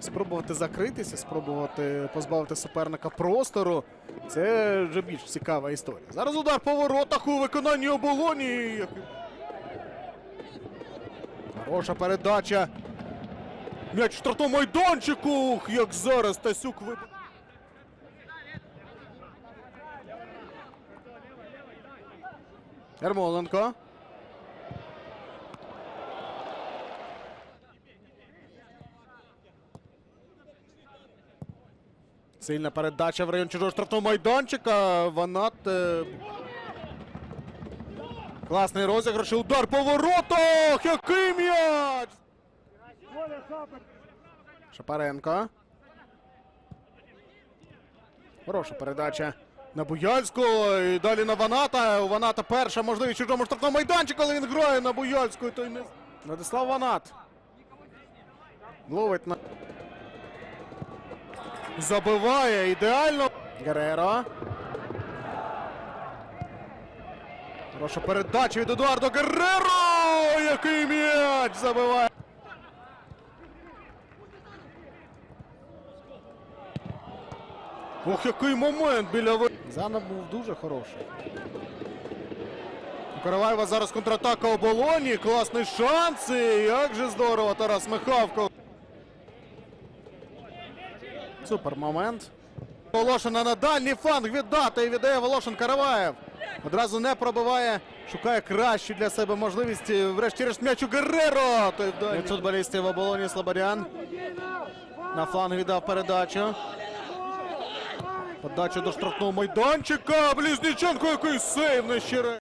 спробувати закритися, спробувати позбавити суперника простору. Це вже більш цікава історія. Зараз удар по воротах у виконанні оболоні. Хороша передача. М'яч в штрафному майданчику. Ух, Як зараз Тасюк виб... Ярмоленко. Сильна передача в район чужого штрафного майданчика. Ванат. е, Класний розіграш. і Удар по воротах! Який м'яч! Шапаренко. Хороша передача на Буяльського. І далі на Ваната. У Ваната перша можливість чужому штрафному майданчику, але він грає на Буяльську. і не... Владислав Ванат. Ловить на. Забиває ідеально. Гереро. Хороша передача від Едуардо Герреро! Який м'яч забиває. Ох, який момент біля ви. Зана був дуже хороший. У Караваєва зараз контратака оболоні. Класний шанс. І як же здорово Тарас Михавко. Супер момент. Волошина на дальній фланг віддати і віддає Волошин Караваєв. Одразу не пробиває, шукає кращу для себе можливість. Врешті-решт м'яч у Герреро. Від футболістів в оболоні Слободян. На фланг віддав передачу. Подача до штрафного майданчика. Близніченко який сейв нещире.